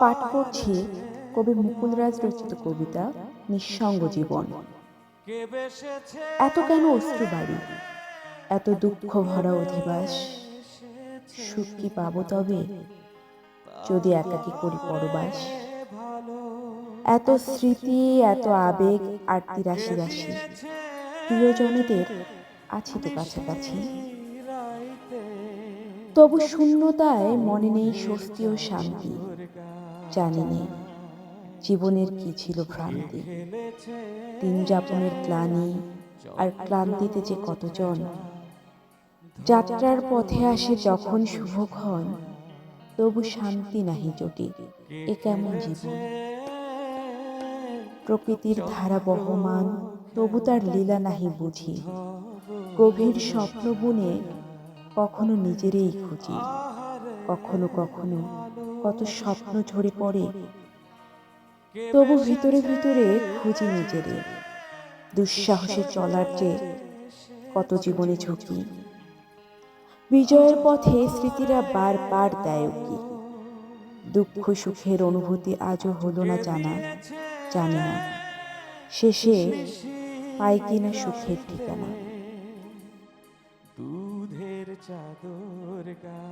পাঠ করছি কবি মুকুলরাজ রচিত কবিতা নিঃসঙ্গ জীবন। এত কেন অশ্রু বাড়ি? এত দুঃখ ভরা অধিবাস? সুখ কি পাবো তবে? যদি একাকি করি পরবাস? এত স্মৃতি, এত আবেগ, আর তিরাশি রাশি। প্রিয়জনেদের আছি তো কাছাকাছি। তবু শূন্যতায় মনে নেই স্বস্তি ও শান্তি। জানি নে জীবনের কি ছিল ভ্রান্তি? দিন যাপনের গ্লানি আর ক্লান্তিতে যে কতজন। যাত্রার পথে আসে যখন শুভক্ষণ, তবু শান্তি নাহি জোটে এ কেমন জীবন? প্রকৃতির ধারা বহমান, তবু তার লীলা নাহি বুঝি। গভীর স্বপ্ন বুনে কখনো নিজেরই খুঁজি, কখনো কখনো কত স্বপ্ন ঝরে পড়ে। তবু ভিতরে ভিতরে খুঁজি নিজেরে দুঃসাহসে চলার যে কত জীবনে ঝুঁকি। বিজয়ের পথে স্মৃতিরা বারবার দেয় কি দুঃখ সুখের অনুভূতি আজও হলো না জানা জানি না। শেষে পাই কিনা সুখের ঠিকানা। দুধের চাদর গা